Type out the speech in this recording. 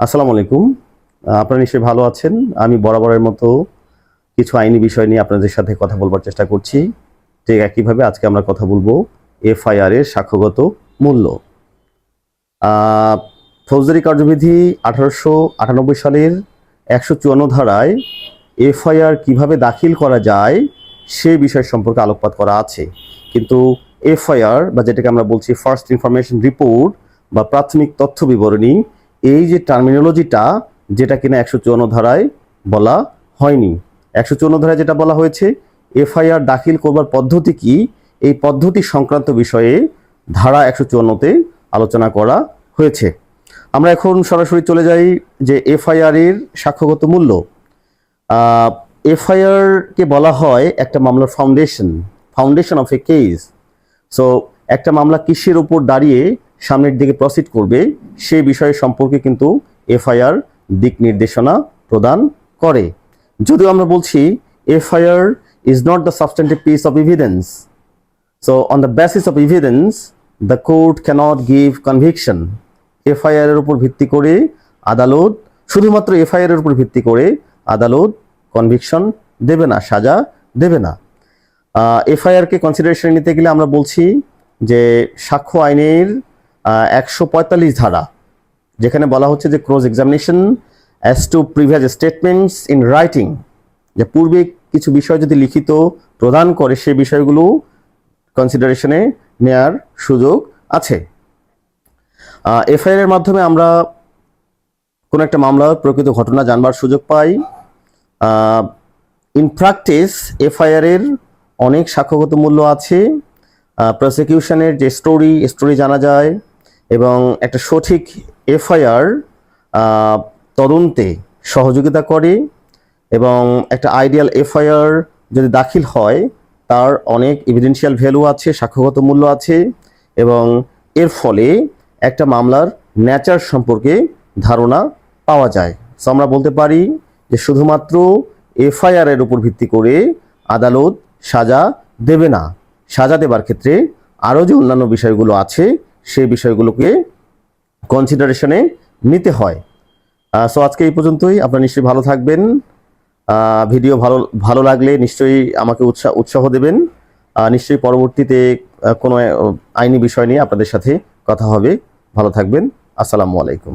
আসসালামু আলাইকুম। আপনারা নিশ্চয়ই ভালো আছেন। আমি বরাবরের মতো কিছু আইনি বিষয় নিয়ে আপনাদের সাথে কথা বলবার চেষ্টা করছি। ঠিক একইভাবে আজকে আমরা কথা বলব এফআইআর এর সাক্ষ্যগত মূল্য। ফৌজদারি কার্যবিধি আঠারোশো আটানব্বই সালের একশো চুয়ান্ন ধারায় এফআইআর কীভাবে দাখিল করা যায় সে বিষয় সম্পর্কে আলোকপাত করা আছে। কিন্তু এফআইআর বা যেটাকে আমরা বলছি ফার্স্ট ইনফরমেশন রিপোর্ট বা প্রাথমিক তথ্য বিবরণী এই যে টার্মিনোলজিটা যেটা কিনা একশো চুয়ান্ন ধারায় বলা হয়নি। একশো চুয়ান্ন ধারায় যেটা বলা হয়েছে, এফআইআর দাখিল করবার পদ্ধতি কি? এই পদ্ধতি সংক্রান্ত বিষয়ে ধারা একশো চুয়ান্নতে আলোচনা করা হয়েছে। আমরা এখন সরাসরি চলে যাই যে এফআইআর এর সাক্ষ্যগত মূল্য। এফআইআর কে বলা হয় একটা মামলার foundation foundation of a case so একটা মামলা কিসের উপর দাঁড়িয়ে সামনের দিকে প্রসিড করবে, সে বিষয় সম্পর্কে কিন্তু এফআইআর দিক নির্দেশনা প্রদান করে। যদিও আমরা বলছি, FIR is not the substantive piece of evidence so on the basis of evidence the court cannot give conviction FIR এর উপর ভিত্তি করে আদালত, শুধুমাত্র এফআইআর এর উপর ভিত্তি করে আদালত কনভিকশন দেবে না, সাজা দেবে না। এফআইআর কে কনসিডারেশন নিতে গেলে আমরা বলছি যে সাক্ষ্য আইনের একশো পঁয়তাল্লিশ ধারা, যেখানে বলা হচ্ছে যে cross examination as to previous statements in writing যে পূর্বে কিছু বিষয় যদি লিখিত প্রদান করে, সে বিষয়গুলো কনসিডারেশনে নেয়ার সুযোগ আছে। এফআইআর এর মাধ্যমে আমরা কোনো একটা মামলার প্রকৃত ঘটনা জানবার সুযোগ পাই। ইন প্র্যাকটিস এফআইআর এর অনেক সাক্ষ্যগত মূল্য আছে। প্রসিকিউশনের যে স্টোরি স্টোরি জানা যায়। এবং একটা সঠিক এফআইআর তদন্তে সহযোগিতা করে এবং একটা আইডিয়াল এফআইআর যদি দাখিল হয়, তার অনেক এভিডেন্সিয়াল ভ্যালু আছে, সাক্ষ্যগত মূল্য আছে এবং এর ফলে একটা মামলার ন্যাচার সম্পর্কে ধারণা পাওয়া যায়। সো আমরা বলতে পারি যে শুধুমাত্র এফআইআর এর উপর ভিত্তি করে আদালত সাজা দেবে না। সাজা দেবার ক্ষেত্রে আরও যে অন্যান্য বিষয়গুলো আছে সেই বিষয়গুলোকে কনসিডারেশনে নিতে হয়। সো আজকে এই পর্যন্তই। আপনারা নিশ্চয়ই ভালো থাকবেন। ভিডিও ভালো ভালো লাগলে নিশ্চয়ই আমাকে উৎসাহ উৎসাহ দেবেন। নিশ্চয়ই পরবর্তীতে কোনো আইনি বিষয় নিয়ে আপনাদের সাথে কথা হবে। ভালো থাকবেন। আসসালামু আলাইকুম।